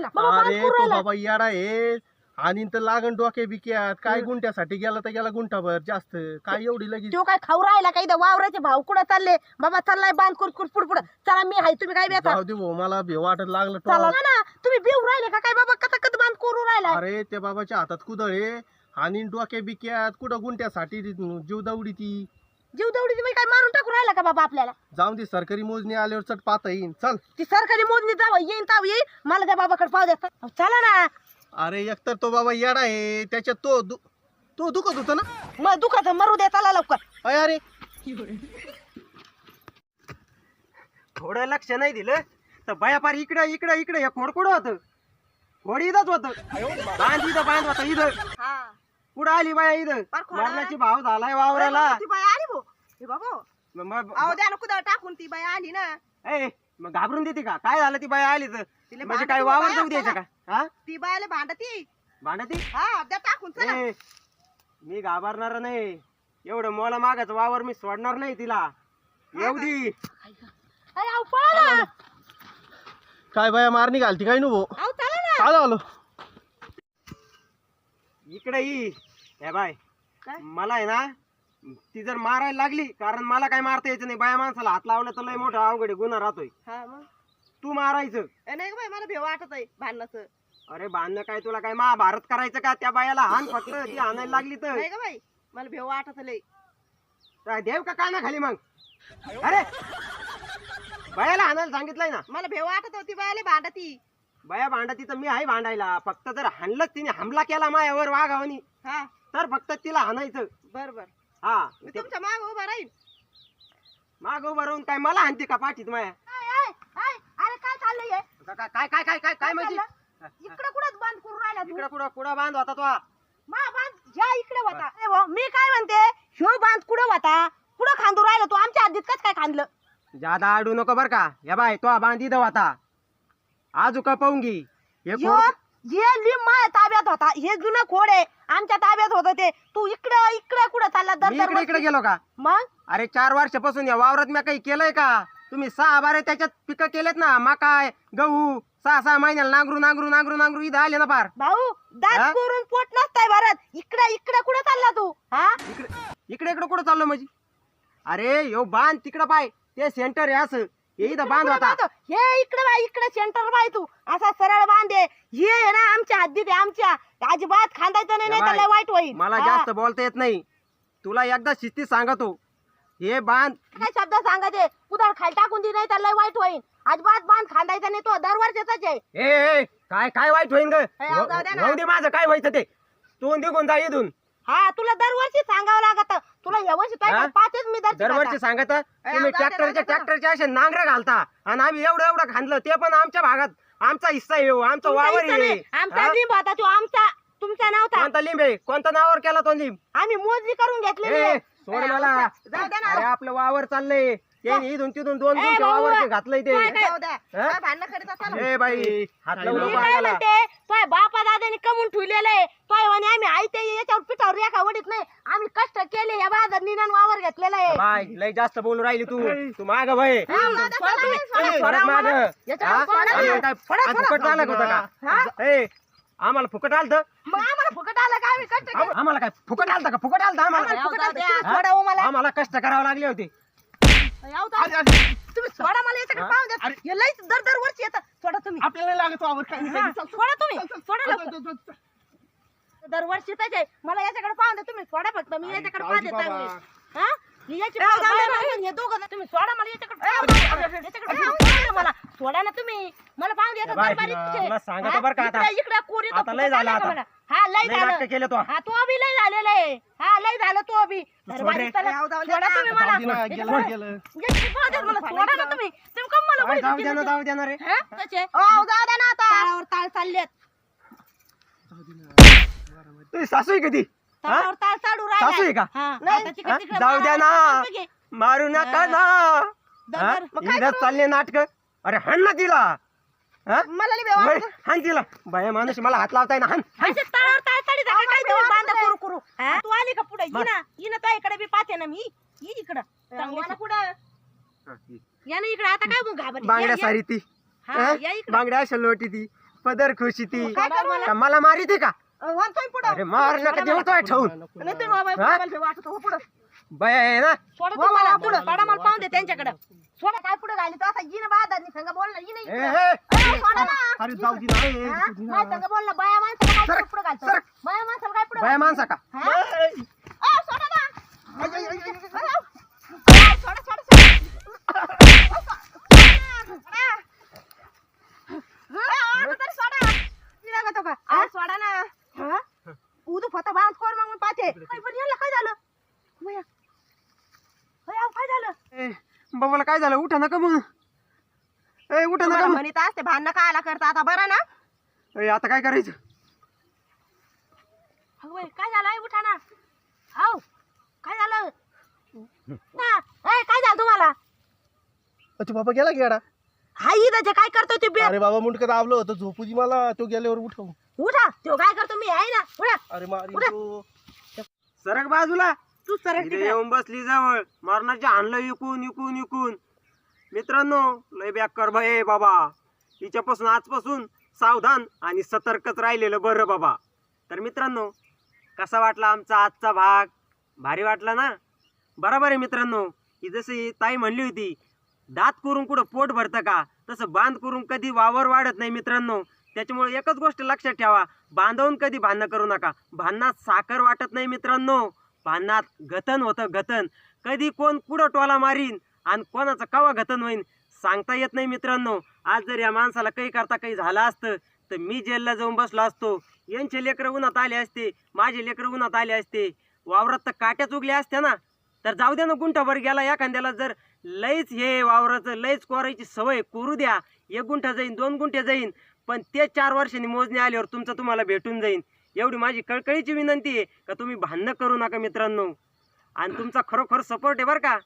राहिला? बाबा बांध अरे करू तो राहिला. बाबा येडा आहे. आणि तर लागण डोके बिक्यात काय गुंट्यासाठी गेला तर गेला गुंठाभर जास्त. काय एवढी लगेच? तो काय खाऊ राहिला काही वावराचे भाव कुठं चालले? बाबा चाललाय बांध कुर कुर पुढ पुढं. चला मी हाय तुम्ही काय बेता जाऊ दे भाऊ मला भेव वाटत लागलं चला. ना तुम्ही बिऊ राहिले का? काय बाबा कथा कथ बांध करू राहिला अरे त्या बाबाच्या हातात कुदळ आहे. आणि डोके बिक्यात कुठं गुंट्यासाठी जीव दौडी ती जीव दौडी तुम्ही काय मारून टाकू राहिला का बाबा आपल्याला? जाऊन दे सरकारी मोजणी आल्यावर चट पाहता येईन. चल. ती सरकारी मोजणी जावं येईन ताव येईन. मला त्या बाबाकडे पाव द्या. चला ना. अरे एकतर तो बाबा येडा आहे त्याच्यात तो दु- तो दुखत होता ना? मग दुखाचं मरू द्या चला लवकर. अय अरे. थोडं लक्ष नाही दिलं तर बयापार इकडं इकडं इकडं हे खोड कुठं होतं. खोड इथंच होतं. बांध इथं बांध होतं इथं. हा. कुठं आली बाया इथं? पार? मरणाची भाव झालाय वावराला. ती बाई आली? भो हे बाबा मग- मग अहो द्या ना कुदळ टाकून ती बाई आली ना. ए, मग घाबरून देते का? काय झालं ती बाया आली तर? तिला म्हणजे काय वावर जाऊ द्यायचं का? हा? ती बायला भांडती. भांडती? हा द्या टाकून चला. ए, मी घाबरणार नाही. एवढं मोला मागाचं वावर मी सोडणार नाही तिला. येऊ दे. अरे अहो पळा. ना. काय बाया मारणी घालती काय नु भाऊ अहो चला ना. काय झालं? इकडे ये. हे बाय काय? मला आहे ना ती जर मारायला लागली कारण मला काय मारता यायचं नाही बाया माणसाला हात लावलं तर लय मोठा अवघड आहे, गुन्हा राहतोय. हा मग? तू मारायचं. ए, नाही ग बाई मला भेव वाटत आहे भांडणाचं. अरे बांधणं काय तुला काय महाभारत करायचं का? त्या बायाला हान फक्त ती हाणायला लागली तर. नाही ग बाई मला भेव वाटत लय. काय देव का काना खाली मग? अरे! बायाला हाणायला सांगितलंय ना? मला भेव वाटत होती बायला भांडती. बाया भांडती तर मी आहे भांडायला. फक्त जर हाणलं तिने हमला केला मायावर वाघावनी हा. तर फक्त तिला हाणायचं. बर बर. हा मी तुमच्या माग उभा राहील माग उभं राहून काय मला हाणते का पाठीत माया? अरे काय चाललंय हे? का- का- काय काय काय काय काय म्हणजे? इकडे कुठं बांध करून राहिला तू? इकडं कुठं कुठं बांध होता तो? मा बांध ह्या इकडे होता. ए भाऊ, मी काय म्हणते? ह्यो बांध कुठं होता? कुठं खांदू राहिला तू? आमच्या आधीत कस काय खांदलं? जादा आडू नको बर का. या बाय तो बांध इथं होता. आजू का पाहून घे. हे ह्यो हे लिंब माझ्या ताब्यात होता हे जुनं खोड आहे आमच्या ताब्यात होतं ते. तू इकडं इकडं कुठं चालला दर मी दर इकडे इकडे गेलो का? मग? अरे चार वर्षापासून या वावरात मी काही केलंय का? तुम्ही सहा बारे त्याच्यात पिकं केलेत ना मकाय गहू सहा सहा महिन्याला नांगरू नांगरू नांगरू नांगरू इथं आले ना पार भाऊ दात हा? करून पोट नसताय भरत. इकडे इकडे कुठं चालला तू? हा? इकडे इकडे इकडे कुठं चाललो म्हणजे? अरे यो बांध तिकडं पाय. ते सेंटर आहे असं. हे इथं बांध होता. बांधतो? हे इकडे बाय इकडे सेंटर बाय तू. असा सरळ बांधे हे आहे ना आमच्या हद्दीत आहे आमच्या. अजिबात खांदायचं नाही नाही तर लय वाईट होईल. मला हा. जास्त बोलता येत नाही. तुला एकदा शिस्ती सांगतो. हे बांध काय शब्द सांगायचे? कुदाळ खाली टाकून दे नाही तर लय वाईट होईल. अजिबात बांध खांदायचा नाही तो. दरवर्षीचाच आहे. ए ए, काय काय वाईट होईन ग? द्या ना. दे माझं काय व्हायचं ते? तू निघून जा इथून. हा तुला दरवर्षी सांगावं लागत. तुला या वर्षी हा? काय दरवर्षी. सांगत तुम्ही ट्रॅक्टरच्या जाऊ द्या. ट्रॅक्टरचे असे नांगर घालता आणि आम्ही एवढं एवढं खांदलं ते पण आमच्या भागात आमचा हिस्सा येऊ आमचा तुमचा वावर नाही. आमचा हा? लिंब होता तो आमचा तुमचा नव्हता कोणता लिंब आहे कोणत्या नावावर केला तो लिंब आम्ही मोजणी करून घेतलेली ए. सोड मला आमचा- जाऊ द्या ना. अरे आपलं वावर चाललंय त्यांनी इथून तिथून दोन ए, दोन भाऊ, वावर घातलंय ते काय- जाऊ द्या. हा? काय भांडणं करीत असाल? ए बाई हात लावू मी नको काय अंगाला. म्हणते तोय बापा दादानी कमून ठेवलेलं आहे तोय म्हणे आम्ही आई ते याच्यावर पिठावर रेखा वडीत नाही आम्ही कष्ट केले या बाजार निनान वावर घेतलेला आहे. बाय लय जास्त बोलून राहिली तू. तू माग भय हा, सोडा तुम्ही, सोडा, सोडा परत माग. मला. याच्यावर सोडा तुम्ही. सोडा, सोडा. फुकट झालं का? होतं हा? का ए आम्हाला फुकट आलत? मग आम्हाला फुकट आलं का? आम्ही कष्ट केले. आम्हाला काय फुकट आलत का? फुकट आलत आम्हाला? आम्हाला फुकट आलं, हा? तुम्ही सोडा हो मला. आम्हाला कष्ट करावं लागले होते. याव. तुम्ही सोडा मला याच्याकडे हा? पाहून द्या. हे लईच दर दर वर्षी येतं. सोडा तुम्ही. आपल्याला लागत वावर काय हा, सोडा तुम्ही. सोडा लवकर. दरवर्षी आहे मला याच्याकडे पाहून द्या तुम्ही सोडा फक्त मी याच्याकडे पाहते बाबा. चांगली. हा? ही याची पाहून द्या, पाहून हे दोघं. तुम्ही सोडा मला याच्याकडे याच्याकडे पाहून द्या मला सोडा ना तुम्ही मला पाहून द्या बाय, दरबारी तिथे. तुला सांगतो हा? बरं का आता. इकडे- कोरी तो आता लय फुकट झालं आला का आता. मला? हा लय लय झालं केलं तो हा तो बी लय झालेलं आहे हा लय झालं तो बी दरबारी रे. चला. सोडा तुम्ही मला जाऊ दे ना, गेलं याच्याकडे- गेलं. याच्याकडे पाहून द्या मला सोडा ना तुम्ही तुम्ही कम मला बाय, बोलता जाऊ द्या ना तिथे? जाऊ द्या ना रे हा? कसे? जाऊ द्या ना आता ताळावर ताळ चाललेत तुझी सासू आहे कधी चालू सासू आहे का? राहिला आता तिकडे- हा? तिकडे जाऊ द्या ना मारायला बघे. मारू नका ना हा? दर. मग काय इथं करू? चालले नाटक अरे हाण ना तिला हा? मला लई बेवा बाई, वाटतं. हाण तिला बाया माणूस मला हात लावताय ना हाण हाण. असे ताळावर ताळ चालली जागा काय तुम्ही बांधा करू करू हा? तू आली का पुढे. ना इकडे बी पाहते ना मी ये इकडं चांगली पुढं या ना इकडे आता काय मग घाबरली? बांगड्या या- या. सारी ती हा, हा? या इकडं. बांगड्या अशा लोटी ती पदर खुशी ती काय करू मला? का मला मारिते का वाचतोय पुढं मार नका देवतोय ठेवून नाही तुम्ही मोबाईल- हा? मोबाईल ठेवा, वाटतं, हो पुढं. बया आहे ना सोडा तुम्ही मला पुढं सोडा मला पाहून दे त्यांच्याकडे सोडा काय पुढे घाली तो असा येईन बाजार संग बोल ना येईन ए, इकडं. ए, अरे, सोडा ना अरे जाऊ दे ना, ए, हा? जाऊ दे ना. नाही संग बोल ना बाया माणसाला काय सरक, पुढे घालतो सरक. बाया माणसाला काय पुढे बया माणसा का हा? अ, सोडा ना अरे, अरे, सोडा सोडा सोडा सोडा ना उदू फता बांध पण याला काय झालं? भैया. भैया, काय झालं? ए, बाबाला काय झालं? उठा नका मग ए उठा नका मग म्हणत असते भांडणं कायला करता आता? बरं ना? ए, आता काय करायचं? अगं बाई, काय झालं? ए, उठा ना. हाव काय झालं? ना ए, काय झालं तुम्हाला? ते बाबा गेला गेडा हा इथं काय करतो ते बे अरे बाबा मुंडकं दाबलं होतं. झोपू दे मला. तो गेल्यावर उठव. उठा. तो काय करतो? मी आहे ना. उठा. अरे मारी उठा. तो. सरक बाजूला. तू सरक इथे तिकडे. येऊन बसली जवळ. मरणाचे आणलं इकून इकून इकून मित्रांनो लय बॅकर भय बाबा. हिच्यापासून आजपासून सावधान आणि सतर्कच राहिलेलं बरं बाबा. तर मित्रांनो कसा वाटला आमचा आजचा भाग? भारी वाटला ना? बरोबर आहे मित्रांनो. ही जशी ताई म्हणली होती दात करून कुठं पोट भरतं का? तसं बांध करून कधी वावर वाढत नाही मित्रांनो. त्याच्यामुळे एकच गोष्ट लक्षात ठेवा बांधवून कधी भांडणं करू नका. भांडणात साखर वाटत नाही मित्रांनो. भांडणात गतन होतं गतन कधी कोण कुठं टोला मारीन आणि कोणाचं कवा गतन होईन सांगता येत नाही मित्रांनो. आज जर या माणसाला काही करता काही झालं असतं तर मी जेलला जाऊन बसलो असतो. यांचे लेकरं उन्हात आले असते माझे लेकरं उन्हात आले असते. वावरात तर काट्या चुकल्या असत्या ना. तर जाऊ द्या ना गुंठाभर गेला एखाद्याला जर लईच हे वावराचं लईच कोरायची सवय करू द्या. एक गुंठा जाईन दोन गुंठे जाईन. पण ते चार वर्षांनी मोजणी आल्यावर तुमचं तुम्हाला भेटून जाईन. एवढी माझी कळकळीची विनंती आहे का तुम्ही भांडणं करू नका मित्रांनो. आणि तुमचा खरोखर सपोर्ट आहे बरं का?